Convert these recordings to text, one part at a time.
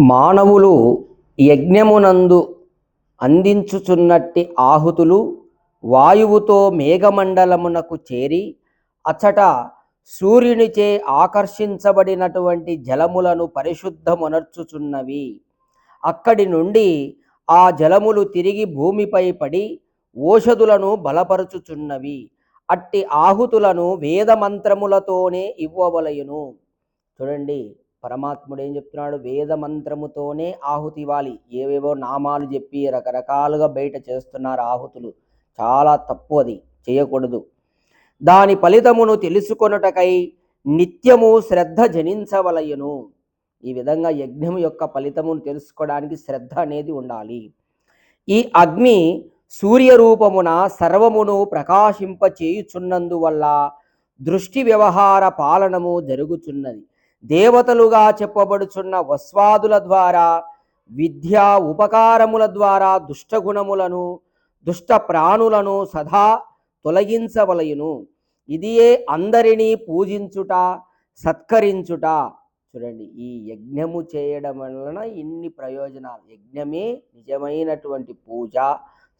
మానవులు యజ్ఞమునందు అందించుచున్నట్టి ఆహుతులు వాయువుతో మేఘమండలమునకు చేరి అచ్చట సూర్యునిచే ఆకర్షించబడినటువంటి జలములను పరిశుద్ధమునర్చుచున్నవి. అక్కడి నుండి ఆ జలములు తిరిగి భూమిపై పడి ఓషధులను బలపరుచుచున్నవి. అట్టి ఆహుతులను వేదమంత్రములతోనే ఇవ్వవలయును. చూడండి. పరమాత్ముడు ఏం చెప్తున్నాడు? వేద మంత్రముతోనే ఆహుతి ఇవ్వాలి. ఏవేవో నామాలు చెప్పి రకరకాలుగా బయట చేస్తున్నారు ఆహుతులు. చాలా తప్పు అది. చేయకూడదు. దాని ఫలితమును తెలుసుకొనుటకై నిత్యము శ్రద్ధ జనించవలయును. ఈ విధంగా యజ్ఞం యొక్క ఫలితమును తెలుసుకోవడానికి శ్రద్ధ అనేది ఉండాలి. ఈ అగ్ని సూర్యరూపమున సర్వమును ప్రకాశింపచేయుచున్నందువల్ల దృష్టి వ్యవహార పాలనము జరుగుచున్నది. దేవతలుగా చెప్పబడుచున్న వస్వాదుల ద్వారా విద్యా ఉపకారముల ద్వారా దుష్టగుణములను దుష్ట ప్రాణులను సదా తొలగించవలయును. ఇదియే అందరినీ పూజించుట సత్కరించుట. చూడండి ఈ యజ్ఞము చేయడం వలన ఇన్ని ప్రయోజనాలు. యజ్ఞమే నిజమైనటువంటి పూజ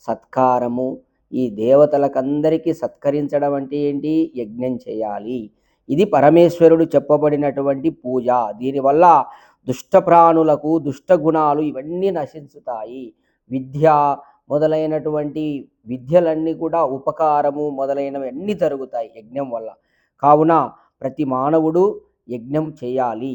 సత్కారము. ఈ దేవతలకందరికీ సత్కరించడం అంటే ఏంటి? యజ్ఞం చేయాలి. ఇది పరమేశ్వరుడు చెప్పబడినటువంటి పూజ. దీనివల్ల దుష్ట ప్రాణులకు దుష్ట గుణాలు ఇవన్నీ నశించుతాయి. విద్య మొదలైనటువంటి విద్యలన్నీ కూడా ఉపకారము మొదలైనవి అన్నీ జరుగుతాయి యజ్ఞం వల్ల. కావున ప్రతి మానవుడు యజ్ఞం చేయాలి.